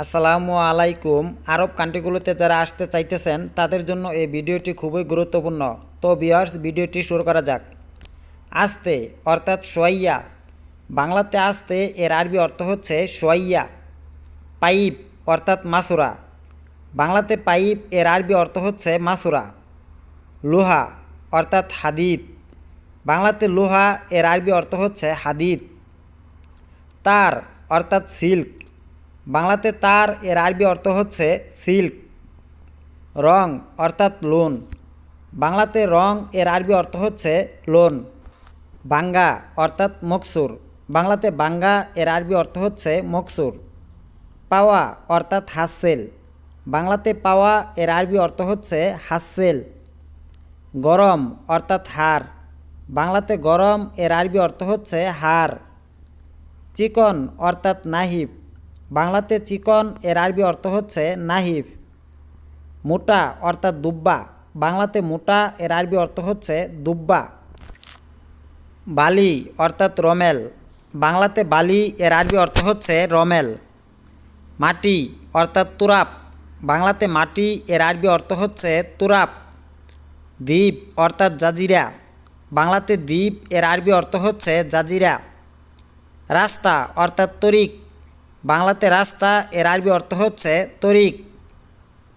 আসসালামু আলাইকুম। আরব কান্ট্রিগুলোতে যারা আসতে চাইতেছেন, তাদের জন্য এই ভিডিওটি খুবই গুরুত্বপূর্ণ। তো বিয়ার্স ভিডিওটি শুরু করা যাক। আসতে, অর্থাৎ সোয়াইয়া। বাংলাতে আসতে, এর আরবি অর্থ হচ্ছে সোয়াইয়া। পাইপ, অর্থাৎ মাসুরা বাংলাতে পাইপ, এর আরবি অর্থ হচ্ছে মাসুরা লোহা, অর্থাৎ হাদিদ। বাংলাতে লোহা, এর আরবি অর্থ হচ্ছে হাদিদ। তার, অর্থাৎ সিল্ক। বাংলাতে তার এর আরবি অর্থ হচ্ছে সিল্ক, রং অর্থাৎ লোন। বাংলাতে রং এর আরবি অর্থ হচ্ছে লোন। বাঙ্গা অর্থাৎ মকসুর। বাংলাতে বাঙ্গা এর আরবি অর্থ হচ্ছে মকসুর। পাওয়া অর্থাৎ হাসেল। বাংলাতে পাওয়া এর আরবি অর্থ হচ্ছে হাসেল। গরম অর্থাৎ হার। বাংলাতে গরম এর আরবি অর্থ হচ্ছে হার। চিকন অর্থাৎ নাহিব। বাংলাতে চিকন এর আরবি অর্থ হচ্ছে নাহিব মোটা অর্থাৎ দুব্বা। বাংলাতে মোটা এর আরবি অর্থ হচ্ছে দুব্বা। বালি অর্থাৎ রমেল, বাংলাতে বালি এর আরবি অর্থ হচ্ছে রমেল। মাটি অর্থাৎ তুরাপ, বাংলাতে মাটি এর আরবি অর্থ হচ্ছে তুরাপ। দ্বীপ অর্থাৎ জাজিরা, বাংলাতে দ্বীপ এর আরবি অর্থ হচ্ছে জাজিরা। রাস্তা অর্থাৎ তরিক বাংলাতে রাস্তা এর আরবি অর্থ হচ্ছে তরিক,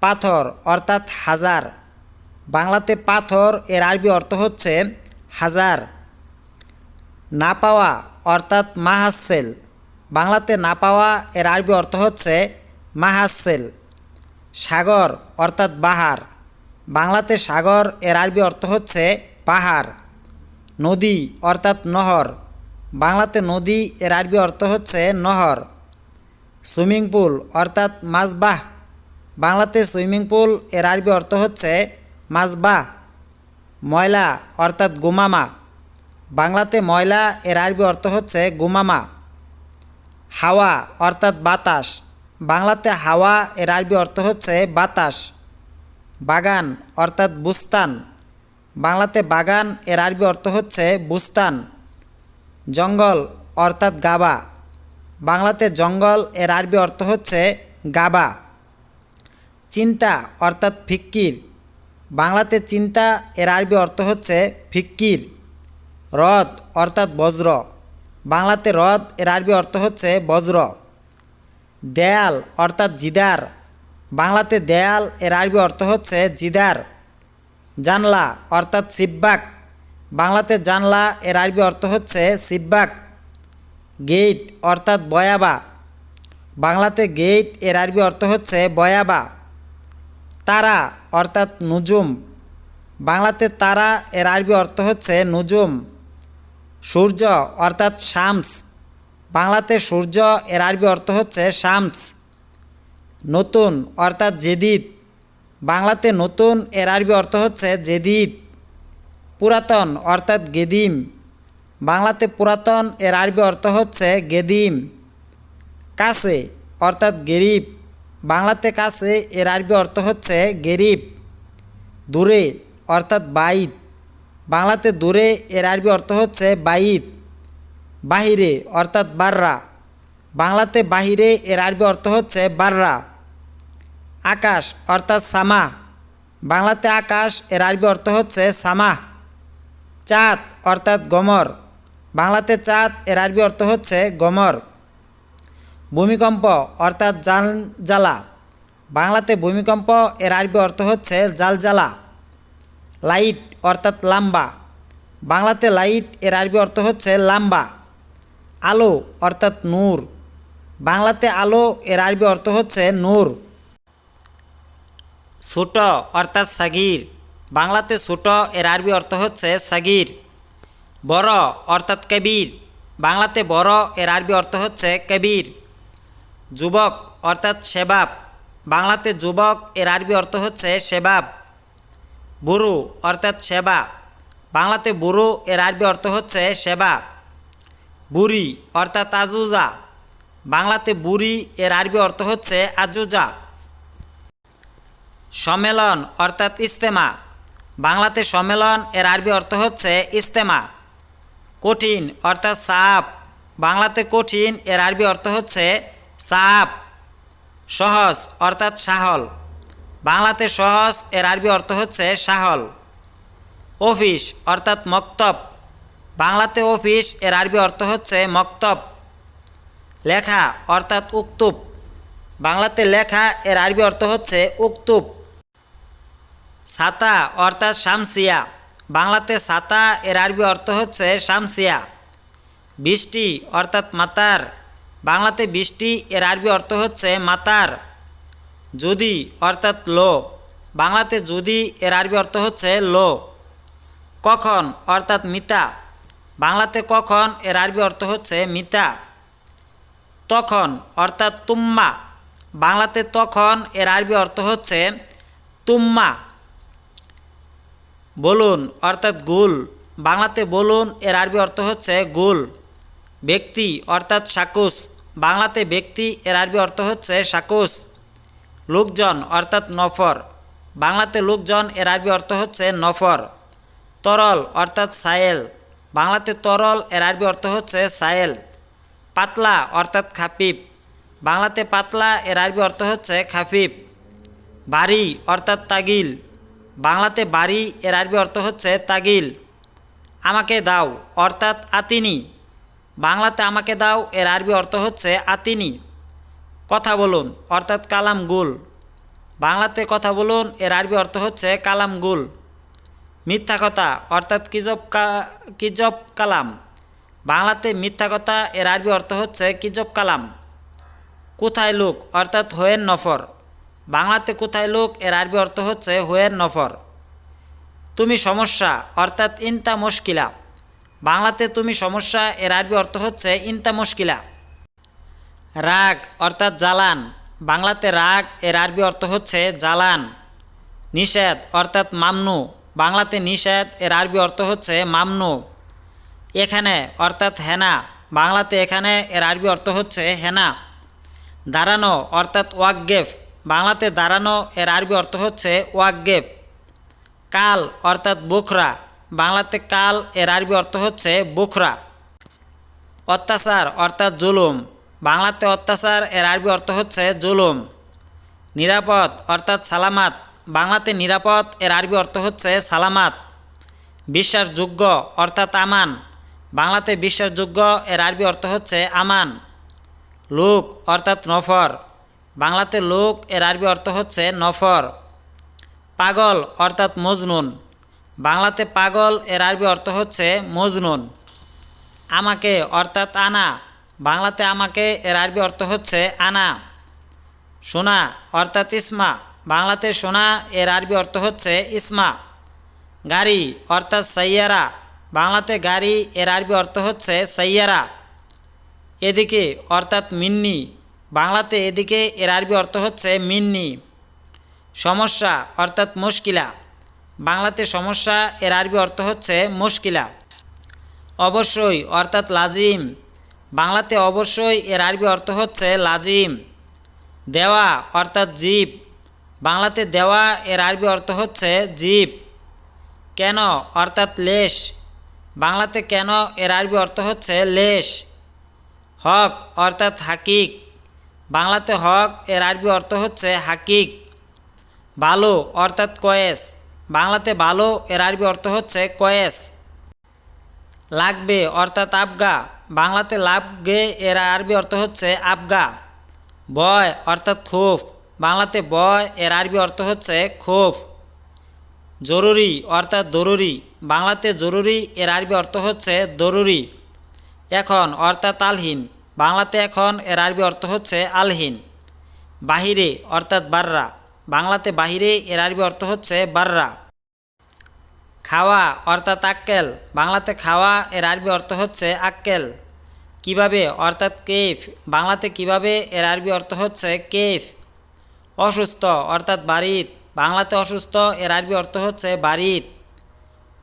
পাথর, অর্থাৎ হাজার। বাংলাতে পাথর এর আরবি অর্থ হচ্ছে হাজার। না পাওয়া অর্থাৎ মাহাসেল। বাংলাতে না পাওয়া এর আরবি অর্থ হচ্ছে মাহাসেল। সাগর, অর্থাৎ বাহার। বাংলাতে সাগর এর আরবি অর্থ হচ্ছে পাহাড়। নদী, অর্থাৎ নহর। বাংলাতে নদী এর আরবি অর্থ হচ্ছে নহর। সুইমিং পুল, অর্থাৎ মাছবাহ। বাংলাতে সুইমিং পুল, এর আরবি অর্থ হচ্ছে মাছবাহ, ময়লা, অর্থাৎ গুমামা। বাংলাতে ময়লা, এর আরবি অর্থ হচ্ছে গুমামা। হাওয়া, অর্থাৎ বাতাস। বাংলাতে হাওয়া, এর আরবি অর্থ হচ্ছে বাতাস। বাগান, অর্থাৎ বুস্তান। বাংলাতে বাগান, এর আরবি অর্থ হচ্ছে বুস্তান। জঙ্গল, অর্থাৎ গাবা। বাংলাতে জঙ্গল এর আরবি অর্থ হচ্ছে গাবা। চিন্তা অর্থাৎ ফিক্কির। বাংলাতে চিন্তা এর আরবি অর্থ হচ্ছে ফিক্কির। হ্রদ অর্থাৎ বজ্র। বাংলাতে হ্রদ এর আরবি অর্থ হচ্ছে বজ্র। দেয়াল অর্থাৎ জিদার। বাংলাতে দেয়াল এর আরবি অর্থ হচ্ছে জিদার। জানলা অর্থাৎ সিব্বাক। বাংলাতে জানলা এর আরবি অর্থ হচ্ছে সিব্বাক। গেট অর্থাৎ বয়াবা। বাংলাতে গেটের আরবি অর্থ হচ্ছে বয়াবা। তারা অর্থাৎ নুজুম। বাংলাতে তারা এর আরবি অর্থ হচ্ছে নুজুম। সূর্য অর্থাৎ শামস। বাংলাতে সূর্য এর আরবি অর্থ হচ্ছে শামস। নতুন অর্থাৎ জেদিদ। বাংলাতে নতুন এর আরবি অর্থ হচ্ছে জেদিদ। পুরাতন অর্থাৎ গেদিম। বাংলাতে পুরাতন এর আরবি অর্থ হচ্ছে গেদিম, কাছে অর্থাৎ গেরিব। বাংলাতে কাছে এর আরবি অর্থ হচ্ছে গেরিব, দূরে অর্থাৎ বাইত। বাংলাতে দূরে এর আরবি অর্থ হচ্ছে বাইত, বাহিরে অর্থাৎ বাররা। বাংলাতে বাহিরে এর আরবি অর্থ হচ্ছে বাররা। আকাশ অর্থাৎ সামা। বাংলাতে আকাশ এর আরবি অর্থ হচ্ছে সামা। চাঁদ অর্থাৎ গমর। বাংলাতে চাঁদ, এর আরবি অর্থ হচ্ছে গমর। ভূমিকম্প অর্থাৎ জাল জ্বালা বাংলাতে ভূমিকম্প, এর আরবি অর্থ হচ্ছে জাল জালজালা। লাইট অর্থাৎ লাম্বা। বাংলাতে লাইট, এর আরবি অর্থ হচ্ছে লাম্বা। আলো অর্থাৎ নূর। বাংলাতে আলো, এর আরবি অর্থ হচ্ছে নূর। ছোট অর্থাৎ সাগির। বাংলাতে ছোট, এর আরবি অর্থ হচ্ছে সাগির। বড় অর্থাৎ কবির। বাংলাতে বড় এর আরবি অর্থ হচ্ছে কবির। যুবক অর্থাৎ সেবাব। বাংলাতে যুবক এর আরবি অর্থ হচ্ছে সেবাব। বুড়ো অর্থাৎ সেবা। বাংলাতে বুড়ো এর আরবি অর্থ হচ্ছে সেবা। বুড়ি অর্থাৎ আজুজা। বাংলাতে বুড়ি এর আরবি অর্থ হচ্ছে আজুজা। সম্মেলন অর্থাৎ ইস্তেমা বাংলাতে সম্মেলন এর আরবি অর্থ হচ্ছে ইস্তেমা কঠিন, অর্থাৎ সাপ। বাংলাতে কঠিন, এর আরবি অর্থ হচ্ছে সাপ, সহজ, অর্থাৎ সাহল। বাংলাতে সহজ, এর আরবি অর্থ হচ্ছে সাহল। অফিস, অর্থাৎ মক্তব। বাংলাতে অফিস, এর আরবি অর্থ হচ্ছে মক্তব। লেখা, অর্থাৎ উক্তুব বাংলাতে লেখা, এর আরবি অর্থ হচ্ছে উক্তুব ছাতা, অর্থাৎ শামসিয়া বাংলাতে ছাতা এর আরবি অর্থ হচ্ছে শামসিয়া। বৃষ্টি অর্থাৎ মাতার। বাংলাতে বৃষ্টি, এর আরবি অর্থ হচ্ছে মাতার। যদি অর্থাৎ লো। বাংলাতে যদি, এর আরবি অর্থ হচ্ছে লো। কখন অর্থাৎ মিতা। বাংলাতে কখন, এর আরবি অর্থ হচ্ছে মিতা। তখন অর্থাৎ তুম্মা। বাংলাতে তখন, এর আরবি অর্থ হচ্ছে তুম্মা। বলুন, অর্থাৎ গুল। বাংলাতে বলুন, এর আরবি অর্থ হচ্ছে গুল। ব্যক্তি, অর্থাৎ সাকুস। বাংলাতে ব্যক্তি, এর আরবি অর্থ হচ্ছে সাকুস। লোকজন, অর্থাৎ নফর। বাংলাতে লোকজন, এর আরবি অর্থ হচ্ছে নফর। তরল, অর্থাৎ সায়েল। বাংলাতে তরল, এর আরবি অর্থ হচ্ছে সায়েল। পাতলা, অর্থাৎ খাফিফ। বাংলাতে পাতলা, এর আরবি অর্থ হচ্ছে খাফিফ। বাড়ি অর্থাৎ তাগিল। বাংলাতে বাড়ি এর আরবি অর্থ হচ্ছে তাগিল। আমাকে দাও, অর্থাৎ আতিনি। বাংলাতে আমাকে দাও, এর আরবি অর্থ হচ্ছে আতিনি। কথা বলুন, অর্থাৎ কালাম গুল। বাংলাতে কথা বলুন, এর আরবি অর্থ হচ্ছে কালাম গুল। মিথ্যা কথা, অর্থাৎ কিজব কিজব কালাম। বাংলাতে মিথ্যা কথা, এর আরবি অর্থ হচ্ছে কিজব কালাম। কোথায় লোক, অর্থাৎ হোয়েন নফর। বাংলাতে কোথায় লোক এর আরবি অর্থ হচ্ছে হোয়েন নফর। তুমি সমস্যা, অর্থাৎ ইনতা মুশকিলা। বাংলাতে তুমি সমস্যা, এর আরবি অর্থ হচ্ছে ইনতা মুশকিলা। রাগ, অর্থাৎ জ্বালান। বাংলাতে রাগ, এর আরবি অর্থ হচ্ছে জ্বালান। নিষেধ, অর্থাৎ মামনু। বাংলাতে নিষেধ, এর আরবি অর্থ হচ্ছে মামনু। এখানে, অর্থাৎ হেনা। বাংলাতে এখানে, এর আরবি অর্থ হচ্ছে হেনা। দাঁড়ানো, অর্থাৎ ওয়াকগেফ। বাংলাতে দাঁড়ানো এর আরবি অর্থ হচ্ছে ওয়াকগেফ কাল অর্থাৎ বুখরা। বাংলাতে কাল এর আরবি অর্থ হচ্ছে বুখরা। অত্যাচার অর্থাৎ জুলুম। বাংলাতে অত্যাচার এর আরবি অর্থ হচ্ছে জুলুম। নিরাপদ অর্থাৎ সালামাত। বাংলাতে নিরাপদ এর আরবি অর্থ হচ্ছে সালামাত। বিশ্বাসযোগ্য অর্থাৎ আমান। বাংলাতে বিশ্বাসযোগ্য এর আরবি অর্থ হচ্ছে আমান। লোক অর্থাৎ নফর। বাংলাতে লোক এর আরবি অর্থ হচ্ছে নফর, পাগল অর্থাৎ মজনুন। বাংলাতে পাগল এর আরবি অর্থ হচ্ছে মজনুন। আমাকে অর্থাৎ আনা। বাংলাতে আমাকে এর আরবি অর্থ হচ্ছে আনা। সোনা অর্থাৎ ইসমা। বাংলাতে সোনা এর আরবি অর্থ হচ্ছে ইসমা। গাড়ি অর্থাৎ সাইয়ারা। বাংলাতে গাড়ি এর আরবি অর্থ হচ্ছে সাইয়ারা। এদিকে অর্থাৎ মিন্নি। বাংলাতে এদিকে এর আরবি অর্থ হচ্ছে মিন্নি, সমস্যা অর্থাৎ মুশকিলা। বাংলাতে সমস্যা এর আরবি অর্থ হচ্ছে মুশকিলা। অবশ্যই অর্থাৎ লাজিম। বাংলাতে অবশ্যই এর আরবি অর্থ হচ্ছে লাজিম। দেওয়া অর্থাৎ জীব। বাংলাতে দেওয়া এর আরবি অর্থ হচ্ছে জীব। কেন অর্থাৎ লেশ। বাংলাতে কেন এর আরবি অর্থ হচ্ছে লেশ। হক অর্থাৎ হাকিক। বাংলাতে হক, এর আরবি অর্থ হচ্ছে হাকিক ভালো অর্থাৎ কয়েস। বাংলাতে ভালো এর আরবি অর্থ হচ্ছে কয়েস। লাগবে অর্থাৎ আবগা। বাংলাতে লাগবে, এর আরবি অর্থ হচ্ছে আবগা। বয় অর্থাৎ খোফ। বাংলাতে বয়, এর আরবি অর্থ হচ্ছে খোফ। জরুরি অর্থাৎ দরুরি। বাংলাতে জরুরি, এর আরবি অর্থ হচ্ছে দরুরি। এখন অর্থাৎ আলহীন বাংলাতে এখন এর আরবি অর্থ হচ্ছে আলহীন, বাহিরে অর্থাৎ বাররা। বাংলাতে বাহিরে এর আরবি অর্থ হচ্ছে বাররা। খাওয়া অর্থাৎ আক্কেল, বাংলাতে খাওয়া এর আরবি অর্থ হচ্ছে আক্কেল। কীভাবে? অর্থাৎ কেফ। বাংলাতে কীভাবে এর আরবি অর্থ হচ্ছে কেফ? অসুস্থ, অর্থাৎ বাড়িত বাংলাতে অসুস্থ এর আরবি অর্থ হচ্ছে বাড়িত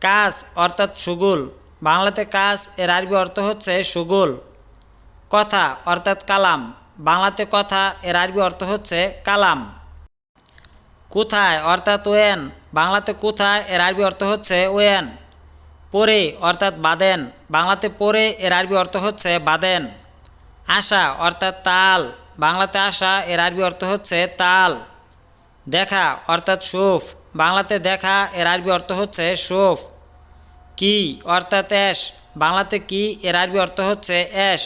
কাজ অর্থাৎ সুগুল। বাংলাতে কাজ এর আরবি অর্থ হচ্ছে সুগুল। কথা অর্থাৎ কালাম। বাংলাতে কথা, এর আরবি অর্থ হচ্ছে কালাম। কোথায় অর্থাৎ ওয়েন। বাংলাতে কোথায়, এর আরবি অর্থ হচ্ছে ওয়েন। পরে অর্থাৎ বাদেন। বাংলাতে পরে, এর আরবি অর্থ হচ্ছে বাদেন। আশা অর্থাৎ তাল। বাংলাতে আসা এর আরবি অর্থ হচ্ছে তাল। দেখা অর্থাৎ শোফ বাংলাতে দেখা, এর আরবি অর্থ হচ্ছে শোফ কি অর্থাৎ অ্যাশ। বাংলাতে কি, এর আরবি অর্থ হচ্ছে অ্যাশ।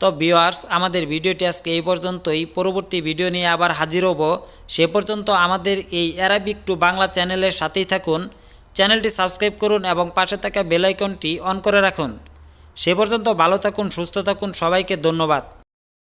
তো ভিওয়ার্স আমাদের ভিডিওটি আজকে এই পর্যন্তই। পরবর্তী ভিডিও নিয়ে আবার হাজির হব। সে পর্যন্ত আমাদের এই অ্যারাবিক টু বাংলা চ্যানেলের সাথেই থাকুন। চ্যানেলটি সাবস্ক্রাইব করুন এবং পাশে থাকা বেলাইকনটি অন করে রাখুন। সে পর্যন্ত ভালো থাকুন, সুস্থ থাকুন, সবাইকে ধন্যবাদ।